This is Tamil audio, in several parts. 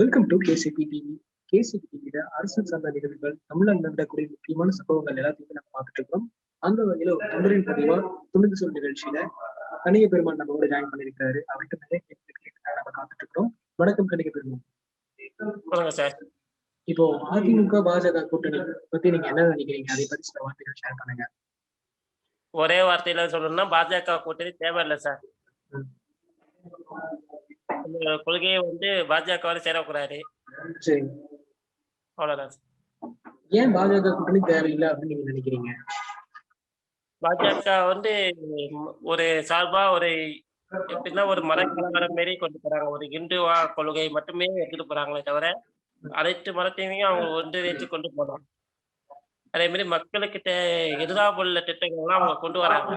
Welcome to KCP TV KCP டிவியில அரசியல் சார்ந்த நிகழ்வுகள் தமிழ்நாட்டில் நடக்கக்கூடிய முக்கியமான சம்பவங்கள் எல்லாத்தையுமே நம்ம பார்த்துட்டு இருக்கோம். அந்த வகையில ஒரு தொண்டரின் பதிவா துணிந்து சொல் நிகழ்ச்சியில கணிக பெருமான் நம்ம கூட ஜாயின் பண்ணிருக்காரு அவர்கிட்ட நிறைய கேள்விகள் நம்ம காத்துட்டு இருக்கோம். வணக்கம் கணிக பெருமான் சார். இப்போ அதிமுக பாஜக கூட்டணி பத்தி நீங்க என்ன நினைக்கிறீங்க? அதை பத்தி சில வார்த்தைகள் ஷேர் பண்ணுங்க. ஒரே வார்த்தையில சொல்லணும்னா பாஜக கூட்டணி தேவையில்லை சார். ம். இந்த கொள்கையை வந்து பாஜக சேரக்கூடாது சரி அவ்வளவுதான் ஏன் பாஜக கூட்டணி தேவையில்லை அப்படின்னு நீங்க நினைக்கிறீங்க பாஜக வந்து ஒரு சார்பா ஒரு எப்படின்னா ஒரு மரக்கலவரம் மாரி கொண்டு போறாங்க ஒரு இந்துவா கொள்கை மட்டுமே எடுத்துட்டு போறாங்களே தவிர அனைத்து மரத்தையுமே அவங்க ஒன்றிணைத்து கொண்டு போறாங்க அதே மாதிரி மக்களுக்கு எதிராக உள்ள திட்டங்கள்லாம் அவங்க கொண்டு வராங்க.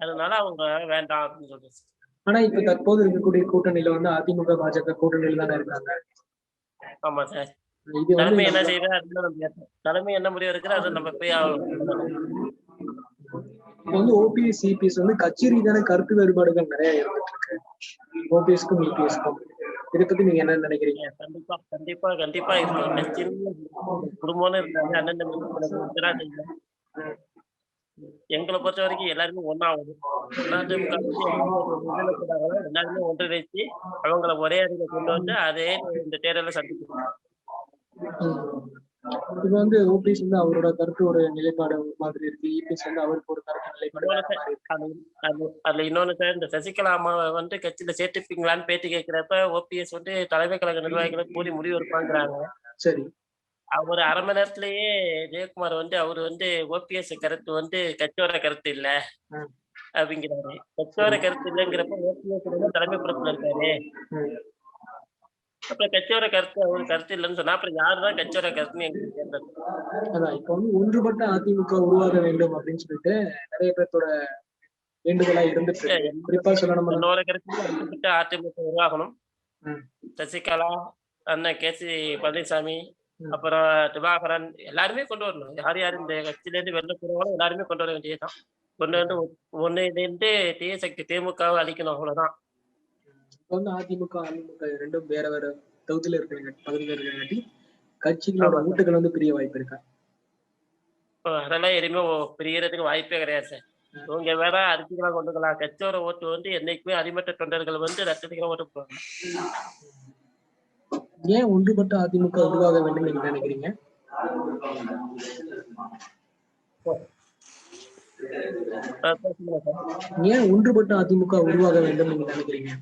அதனால அவங்க வேண்டாம் அப்படின்னு சார். ஆனா இப்ப தற்போது இருக்கக்கூடிய கூட்டணியில வந்து அதிமுக பாஜக கூட்டணியில தானே இருக்காங்க. ஆமா சார் தலைமை என்ன ஏற்கணும். தலைமை என்ன முடிவு இருக்குதோ அதை நம்ம போய் வந்து ஓபிஎஸ் சிபிஎஸ் வந்து கட்சி ரீதியான கருத்து வேறுபாடுகள் நிறைய இருந்துட்டு இருக்கு ஓபிஎஸ்க்கும் இபிஎஸ்க்கும் இதை பத்தி நீங்க என்ன நினைக்கிறீங்க? கண்டிப்பா கண்டிப்பா கண்டிப்பா குடும்பம்னு இருக்காங்க அண்ணன். எங்களை பொறுத்த வரைக்கும் எல்லாருமே ஒன்னாகும் எல்லாருமே எல்லாருமே ஒன்றிணைச்சு அவங்கள ஒரே அடியில கொண்டு வந்து அதே இந்த தேர்தல சந்திக்கணும் இப்ப வந்து ஓபிஎஸ் வந்து அவரோட கருத்து ஒரு நிலைப்பாடு மாதிரி இருக்கு. இபிஎஸ் வந்து அவருக்கு ஒரு கருத்து நிலைப்பாடு அதுல இன்னொன்னு சார் இந்த சசிகலா அம்மாவை வந்து கட்சியில சேர்த்துப்பீங்களான்னு பேட்டி கேட்கிறப்ப ஓபிஎஸ் வந்து தலைமை கழக நிர்வாகிகளை கூடி முடிவு எடுப்பாங்கிறாங்க. சரி. அவர் அரை மணி நேரத்திலேயே ஜெயக்குமார் வந்து அவர் வந்து ஓபிஎஸ் கருத்து வந்து கட்சியோட கருத்து இல்ல. அப்படிங்கிறாரு கட்சியோட கருத்து இல்லைங்கிறப்ப ஓபிஎஸ் தலைமை பொறுப்புல இருக்காரு. அப்புறம் கட்சியோட கருத்து அவர் கருத்து இல்லைன்னு சொன்னா அப்புறம் யாருதான் கட்சியோட கருத்துன்னு எங்களுக்கு கேட்டது அதான் இப்ப வந்து ஒன்றுபட்ட அதிமுக உருவாக வேண்டும் அப்படின்னு சொல்லிட்டு நிறைய பேர்த்தோட வேண்டுதலா இருந்துட்டு குறிப்பா சொல்லணும்னா என்னோட கருத்து அடுத்தப்பட்ட அதிமுக உருவாகணும். சசிகலா அண்ணன் கே சி பழனிசாமி. அப்புறம் திவாகரன் எல்லாருமே கொண்டு வரணும். யார் யார் இந்த கட்சியில இருந்து வெளில போறவங்களும் எல்லாருமே கொண்டு வர வேண்டியதுதான். கொண்டு வந்து ஒன்னு இருந்து தீய சக்தி திமுகவை அழிக்கணும் அவ்வளவுதான். அதிமுக அதிமுக ரெண்டும் வேற வேற தொகுதியில இருக்கிற பகுதியில் இருக்கிறங்காட்டி கட்சிகளோட. ஓட்டுகள் வந்து பிரிய வாய்ப்பு இருக்கா? அதெல்லாம் எதுவுமே பிரியறதுக்கு வாய்ப்பே கிடையாது சார். இவங்க வேற அரிசிகளா கொண்டுக்கலாம் கட்சியோட ஓட்டு வந்து என்னைக்குமே அடிமட்ட தொண்டர்கள் வந்து லட்சத்துக்கு ஓட்டு போவாங்க ஏன் ஒன்றுபட்ட அதிமுக உருவாக வேண்டும் நீங்க நினைக்கிறீங்க? ஏன் ஒன்றுபட்ட அதிமுக உருவாக வேண்டும் நீங்க நினைக்கிறீங்க?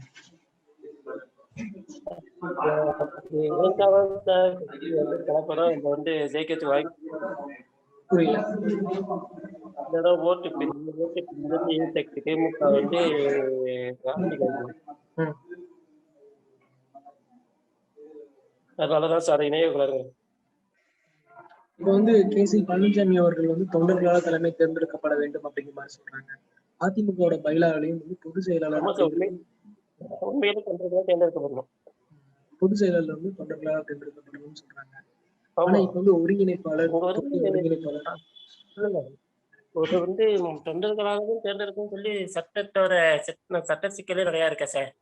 கலப்படம் இங்க வந்து ஜெயிக்கிறதுக்கு வாய்ப்பு புரியல. தடவை ஓட்டு பிரிவு ஓட்டு பிரிவு வந்து திமுக வந்து அதனாலதான் சார் இணையக்கூடாது இப்ப வந்து கே சி பழனிசாமி அவர்கள் வந்து தொண்டர்களால் தலைமை தேர்ந்தெடுக்கப்பட வேண்டும் அப்படிங்கிற மாதிரி சொல்றாங்க. அதிமுகவோட பயிலாளரையும் வந்து பொதுச் செயலாளர் பொதுச் செயலாளர் வந்து தொண்டர்களால் தேர்ந்தெடுக்கப்படணும்னு சொல்றாங்க. ஆனா இப்ப வந்து ஒருங்கிணைப்பாளர் ஒருங்கிணைப்பாளர். ஒரு வந்து தொண்டர்களாகவும் தேர்ந்தெடுக்கும் சொல்லி சட்டத்தோட சட்ட- சிக்கலே நிறைய இருக்கா சார்.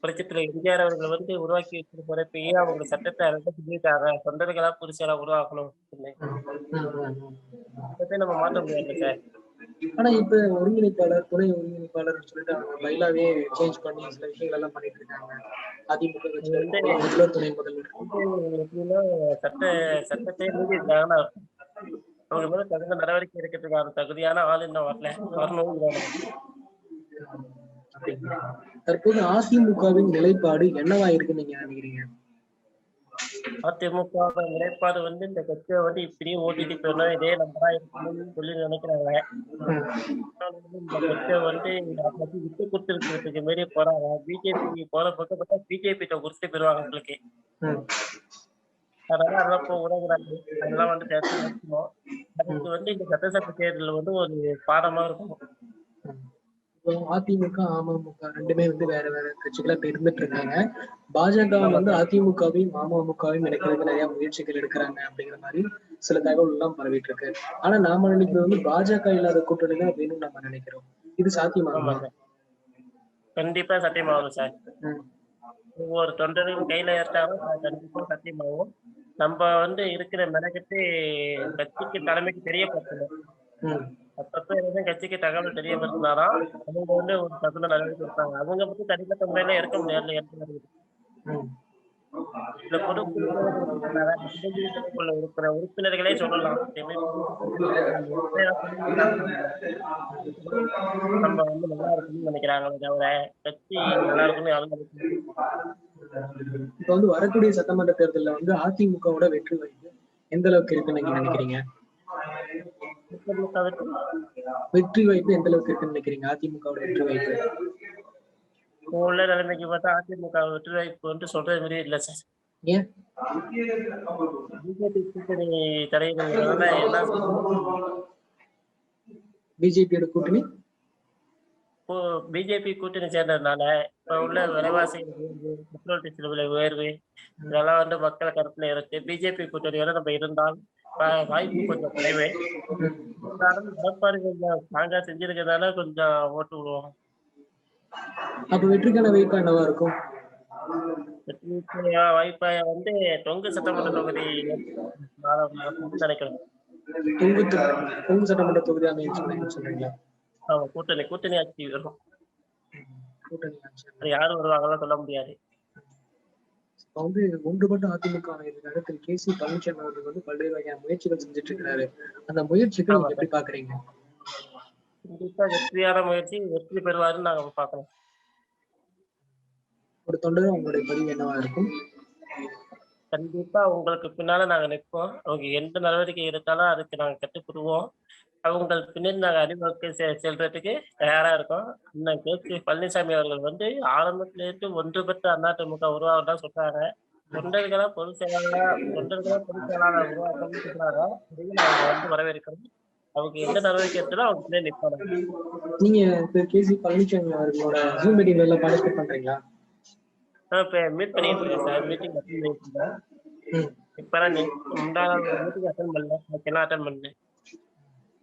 புரட்சித்துல எம்ஜிஆர் அவர்கள் வந்து உருவாக்கி வச்சிருக்க போறப்பயே அவங்க சட்டத்தை அதை சொல்லிட்டாங்க தொண்டர்களா புதுசாக உருவாக்கணும். நம்ம மாற்ற முடியாது சார். ஆனா இப்ப ஒருங்கிணைப்பாளர் துணை ஒருங்கிணைப்பாளர் சொல்லிட்டு அவங்க சேஞ்ச் பண்ணி சில விஷயங்கள் எல்லாம் பண்ணிட்டு இருக்காங்க அதிமுக துணை முதல்வர். சட்ட சட்டத்தை மீறி இருக்காங்கன்னா அவங்க மேல தகுந்த நடவடிக்கை எடுக்கிறதுக்கான தகுதியான ஆள் இன்னும் வரல. வரணும்? தற்போது அதிமுகவின் நிலைப்பாடு என்னவா இருக்குன்னு நீங்க நினைக்கிறீங்க? அதிமுக நிலைப்பாடு வந்து இந்த கட்சியை வந்து இப்படியும் ஓட்டிட்டு போயிடணும் இதே நம்பரா இருக்கணும்னு சொல்லி நினைக்கிறாங்க. இந்த கட்சியை வந்து விட்டு கொடுத்துருக்கிறதுக்கு மாரி போறாங்க. பிஜேபி போற பக்கம் பார்த்தா பிஜேபி கிட்ட கொடுத்து போயிருவாங்க உங்களுக்கு. அதனால அதெல்லாம் போக விடக்கூடாது. அதெல்லாம் வந்து தேர்தல் நடத்தணும். அதுக்கு வந்து இந்த சட்டசபை தேர்தல் வந்து ஒரு பாடமா இருக்கும். அதிமுக அமமுக ரெண்டுமே வந்து வேற வேற கட்சிகளா இருந்துட்டு இருக்காங்க. பாஜக வந்து அதிமுகவையும் அமமுகவையும் இணைக்கிறதுக்கு நிறைய முயற்சிகள் எடுக்கிறாங்க அப்படிங்கிற மாதிரி சில தகவல் எல்லாம் பரவிட்டு இருக்கு. ஆனா நாம நினைக்கிறது வந்து பாஜக இல்லாத கூட்டணி தான் வேணும்னு நம்ம நினைக்கிறோம். இது சாத்தியமாகுமா ஆமாங்க கண்டிப்பா சத்தியமாகும் சார். ஒவ்வொரு தொண்டர்களும் கையில ஏற்றாலும் கண்டிப்பா சத்தியமாகும். நம்ம வந்து இருக்கிற மெனக்கெட்டு கட்சிக்கு தலைமைக்கு தெரியப்படுத்தணும். அப்பப்ப எதுவும் கட்சிக்கு தகவல் தெரியப்படுத்தினாதான் அவங்க வந்து ஒரு தகுந்த நடவடிக்கை எடுப்பாங்க அவங்க மட்டும் தனிப்பட்ட முறையில இருக்க முடியாது இந்த இருக்கிற உறுப்பினர்களே சொல்லலாம். நம்ம வந்து நல்லா இருக்கணும்னு நினைக்கிறாங்களே தவிர கட்சி நல்லா இப்ப வந்து வரக்கூடிய சட்டமன்ற தேர்தல்ல வந்து அதிமுகவோட வெற்றி வாய்ப்பு எந்த அளவுக்கு இருக்குன்னு நீங்க நினைக்கிறீங்க? வெற்றி வாய்ப்பு எந்த அளவுக்கு இருக்குன்னு நினைக்கிறீங்க? அதிமுகவோட வெற்றி வாய்ப்பு. உள்ள நிலைமைக்கு பார்த்தா அதிமுக வெற்றி வாய்ப்பு வந்து சொல்றது மாதிரி இல்ல சார். ஏன்? பிஜேபி கூட்டணி தலைவர்களால பிஜேபியோட கூட்டணி? இப்போ பிஜேபி கூட்டணி சேர்ந்ததுனால இப்ப உள்ள விலைவாசி பெட்ரோல் டீசல் விலை உயர்வு இதெல்லாம் வந்து மக்களை கருத்துல இருக்கு. பிஜேபி கூட்டணியோட நம்ம இருந்தால் வாய்ப்பு கொஞ்சம் குறைவு. ஏற்பாடு கொஞ்சம் ஸ்ட்ராங்கா செஞ்சிருக்கிறதால கொஞ்சம் ஓட்டு விடுவோம். அப்ப வெற்றிக்கான வாய்ப்பு என்னவா இருக்கும்? வாய்ப்பை வந்து தொங்கு சட்டமன்ற தொகுதி நினைக்கிறேன் தொங்கு சட்டமன்ற தொகுதி சொல்றீங்களா? ஆமா கூட்டணி கூட்டணி ஆட்சி வரும். யாரும் வருவாங்கலாம் சொல்ல முடியாது. வந்து ஒன்றுபட்ட அதிமுக இதுக்காக திரு கே சி பழனிசாமி அவர்கள் வந்து பல்வேறு வகையான முயற்சிகள் செஞ்சுட்டு இருக்கிறாரு. அந்த முயற்சிகள் நீங்க எப்படி பாக்குறீங்க? கண்டிப்பா வெற்றியான முயற்சி வெற்றி பெறுவாருன்னு நாங்க பாக்கணும் ஒரு தொண்டர் உங்களுடைய பதிவு என்னவா இருக்கும்? கண்டிப்பா உங்களுக்கு பின்னால நாங்க நிற்போம் அவங்க எந்த நடவடிக்கை எடுத்தாலும் அதுக்கு நாங்க கட்டுப்படுவோம். அவங்க பின்னாடி நாங்க அணிவகுப்பு செ- செல்றதுக்கு தயாரா இருக்கோம். இன்னும் கே. சி பழனிசாமி அவர்கள் வந்து ஆரம்பத்துல இருந்து ஒன்றுபட்ட அதிமுக உருவாகதான் சொல்றாங்க. தொண்டர்களா பொதுச் செயலாளரா தொண்டர்களா பொதுச் செயலாளர் உருவாக்கணும்னு சொல்றாங்க. அதையும் நாங்க வந்து வரவேற்கிறோம். அவங்க எந்த நடவடிக்கை எடுத்தாலும் அவங்க பின்னாடி நிற்பாங்க நீங்க திரு கே. சி. பழனிசாமி அவர்களோட ஜூம் மீட்டிங்ல பார்ட்டிசிபேட் பண்றீங்களா? நான் இப்ப மீட் பண்ணிட்டு இருக்கேன் சார். மீட்டிங் அட்டன் பண்ணிட்டு இருக்கேன். இப்பதான் முந்தான மீட்டிங் அட்டன் பண்ணல. ஓகேலாம் அட்டன் பண்ணேன்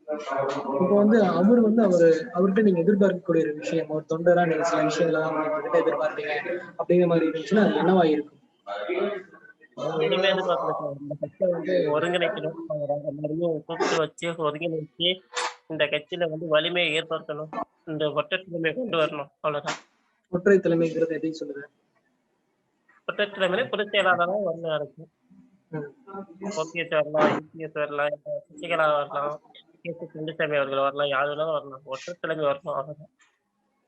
இப்போ வந்து அவர் வந்து அவரு அவர்கிட்ட நீங்க எதிர்பார்க்கக்கூடிய ஒரு விஷயம் ஒரு தொண்டரா நீங்க சில விஷயங்களை தான் அவர்கிட்ட எதிர்பார்த்தீங்க அப்படிங்கிற மாதிரி இருந்துச்சுன்னா அது என்னவா இருக்கும்? வந்து ஒருங்கிணைக்கணும். எல்லாருமே கூப்பிட்டு வச்சு ஒருங்கிணைச்சு இந்த கட்சியில வந்து வலிமையை ஏற்படுத்தணும். இந்த ஒற்றத்தலைமையை கொண்டு வரணும். அவ்வளவுதான். ஒற்றை தலைமைங்கிறது எதையும் சொல்லுது ஒற்றத்தலைமையில பொதுச் செயலாளராக. ஓபிஎஸ் வரலாம் வரலாம் இல்ல சசிகலா வரலாம். கே சி குண்டுசாமி அவர்கள் வரலாம். யார் வேணாலும் வரலாம். ஒற்றத்தலைமை வரணும் அவ்வளவுதான்.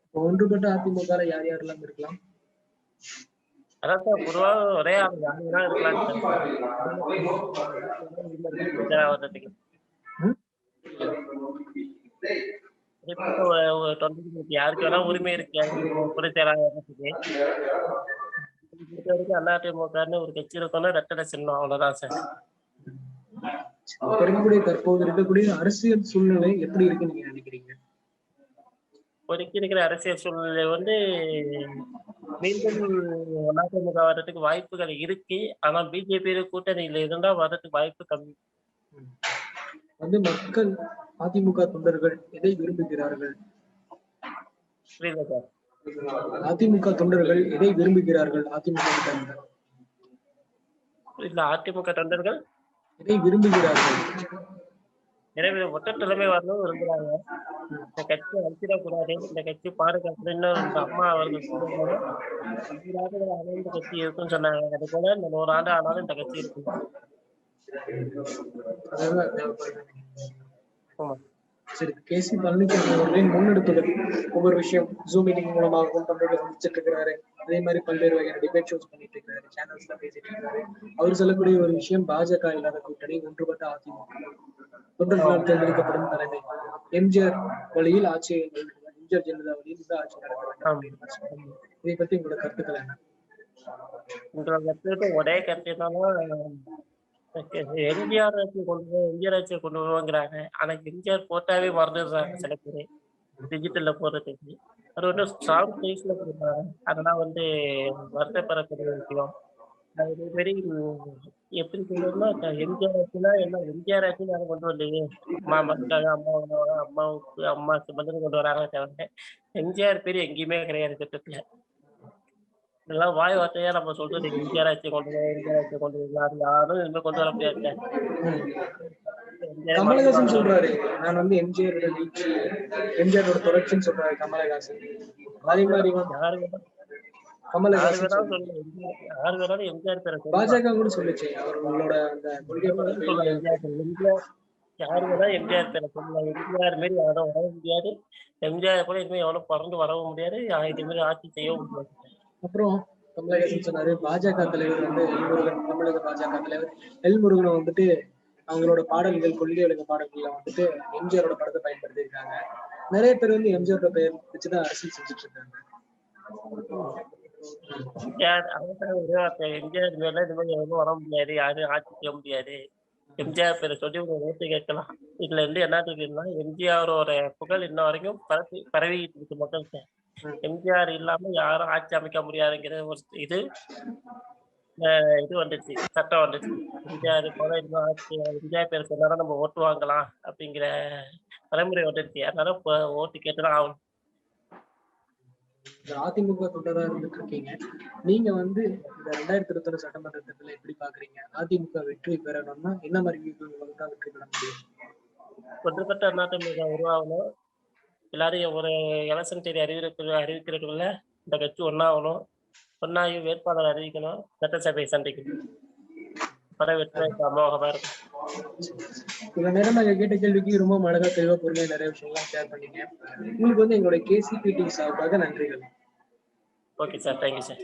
இப்போ ஒன்றுபட்ட அதிமுக யார் யாரெல்லாம் இருக்கலாம்? அதான் சார் பொதுவாக ஒரே ஆள் யாரு வேணா இருக்கலாம். யாருக்கு வேணா உரிமை இருக்கு. பொதுச் செயலாளர் அதிமுகன்னு ஒரு கட்சி இருக்கணும் ரெட்டடை சின்னம். அவ்வளவுதான் சார். இப்ப இருக்கக்கூடிய தற்போது இருக்கக்கூடிய அரசியல் சூழ்நிலை எப்படி இருக்குன்னு நீங்க நினைக்கிறீங்க? இப்போதைக்கு இருக்கிற அரசியல் சூழ்நிலை வந்து மீண்டும் அதிமுக வர்றதுக்கு வாய்ப்புகள் இருக்கு. ஆனா பிஜேபி கூட்டணியில இருந்தா வர்றதுக்கு வாய்ப்பு கம்மி. வந்து மக்கள் அதிமுக தொண்டர்கள் எதை விரும்புகிறார்கள்? அதிமுக தொண்டர்கள் எதை விரும்புகிறார்கள்? அதிமுக? இல்ல அதிமுக தொண்டர்கள் எதை விரும்புகிறார்கள். எனவே ஒற்ற தலைமை வரணும் விரும்புறாங்க இந்த கட்சி அழிச்சிடக்கூடாது. இந்த கட்சி பாதுகாக்கணும் இன்னும் இந்த அம்மா அவர்கள் ஆனாலும் இந்த கட்சி இருக்குன்னு சொன்னாங்க. அது போல இந்த நூறு ஆண்டு ஆனாலும் இந்த கட்சி இருக்கும். ஆமா. சரி கே சி பழனிசாமி அவர்களின் முன்னெடுப்புகள் ஒவ்வொரு விஷயம் ஜூம் மீட்டிங் மூலமாகவும் தொண்டர்களை சந்திச்சிட்டு இருக்கிறாரு. அதே மாதிரி பல்வேறு வகையான டிபேட் ஷோஸ் பண்ணிட்டு இருக்காரு சேனல்ஸ்ல பேசிட்டு இருக்காரு அவர் சொல்லக்கூடிய ஒரு விஷயம் பாஜக இல்லாத கூட்டணி ஒன்றுபட்ட அதிமுக. தொண்டர்களால் தேர்ந்தெடுக்கப்படும் தலைமை. எம்ஜிஆர் வழியில் ஆட்சி நடத்துவார். எம்ஜிஆர் ஜெயலலிதா வழியில் இந்த ஆட்சி நடத்த. இதை பத்தி உங்களோட கருத்துக்கள் என்ன? உங்களை கருத்து ஒரே கருத்து என்னன்னா எம்ஜிஆர் ஆட்சியை கொண்டு வரும் எம்ஜிஆர் ஆட்சியை கொண்டு வருவாங்கிறாங்க. ஆனா எம்ஜிஆர் போட்டாவே மறந்துடுறாங்க சில பேர். டிஜிட்டல்ல போடுறதுக்கு. அது வந்து ஸ்ட்ராங் பிளேஸ்ல கொடுப்பாங்க அதெல்லாம் வந்து வருத்தப்படக்கூடிய விஷயம். அது மாதிரி எப்படி சொல்லணும்னா எம்ஜிஆர் ஆட்சினா என்ன? எம்ஜிஆர் ஆட்சி யாரும் கொண்டு வரலையே. அம்மா மறுத்தாங்க அம்மா அம்மாவுக்கு அம்மா சுமந்து கொண்டு வராங்க தவிர எம்ஜிஆர் பேர் எங்கேயுமே கிடையாது திட்டத்துல. இதெல்லாம் வாய் வார்த்தையா நம்ம சொல்றது ஆட்சி கொண்டு வர ஆட்சி கொண்டு வரலாம் யாரும் இனிமே கொண்டு வர முடியாது. கமலஹாசன் சொல்றாரு. நான் வந்து எம்ஜிஆர் நீட்சி எம்ஜிஆரோட தொடர்ச்சின்னு சொல்றாரு கமலஹாசன். வேணா- யாரு கமலஹாசன் யாரு வேணாலும் எம்ஜிஆர் பேரை பாஜக கூட சொல்லுச்சு. அவங்களோட அந்த கொள்கை யாரு வேணா எம்ஜிஆர் பேரை சொல்லலாம் எம்ஜிஆர் மாரி யாரும் வர முடியாது. எம்ஜிஆர் கூட இனிமே எவனும் பிறந்து வரவும் முடியாது. இது மாதிரி ஆட்சி செய்யவும் முடியாது. அப்புறம் கமலஹாசன் சொன்னாரு பாஜக தலைவர் வந்து எல் முருகன் தமிழக பாஜக தலைவர் எல் வந்துட்டு அவங்களோட பாடல்கள் கொள்கை விளக்க பாடல்கள்ல வந்துட்டு எம்ஜிஆரோட படத்தை பயன்படுத்தி இருக்காங்க நிறைய பேர் வந்து எம்ஜிஆரோட பெயர் வச்சுதான் அரசியல் செஞ்சுட்டு இருக்காங்க. எம்ஜிஆர் அவர்தான் ஒரே வார்த்தை எம்ஜிஆர் மேல இது மாதிரி எவனும் வர முடியாது யாரும் ஆட்சி செய்ய முடியாது. எம்ஜிஆர் பேரை சொல்லி ஒரு ஓட்டு கேட்கலாம். இதுல இருந்து என்ன இருக்குன்னா எம்ஜிஆரோட புகழ் இன்ன வரைக்கும் பரவி பரவிட்டு இருக்கு மக்கள்கிட்ட. எம்ஜிஆர் இல்லாம யாரும் ஆட்சி அமைக்க முடியாதுங்கிற ஒரு இது அஹ் இது வந்துச்சு சட்டம் வந்துச்சு எம்ஜிஆர் போல இன்னும் ஆட்சி எம்ஜிஆர் பேர் சொன்னாலும் நம்ம ஓட்டு வாங்கலாம் அப்படிங்கிற தலைமுறை வந்துருச்சு அதனால இப்போ ஓட்டு கேட்டுதான் ஆகணும் அதிமுக தொண்டரா இருந்துட்டு இருக்கீங்க நீங்க வந்து இந்த ரெண்டாயிரத்தி இருபத்தி ஒண்ணு சட்டமன்ற தேர்தல எப்படி பாக்குறீங்க அதிமுக வெற்றி பெறணும்னா என்ன மாதிரி வியூகங்கள் வெற்றி பெற முடியும் ஒன்றுபட்ட அதிமுக உருவாகணும் எல்லாரையும் ஒரு எலெக்ஷன் தேதி அறிவிக்கிற அறிவிக்கிறதுக்குள்ள இந்த கட்சி ஒன்னாகணும் ஒன்னாகி வேட்பாளர் அறிவிக்கணும். சட்டசபை சந்திக்கணும் பட வெற்றி அமோகமா இருக்கும். இவ்வளவு நேரம் நாங்க கேட்ட கேள்விக்கு ரொம்ப அழகா தெளிவா பொறுமையா நிறைய விஷயம்லாம் ஷேர் பண்ணீங்க. உங்களுக்கு வந்து எங்களுடைய கேசிபிடி சார்பாக நன்றிகள். Okay sir thank you sir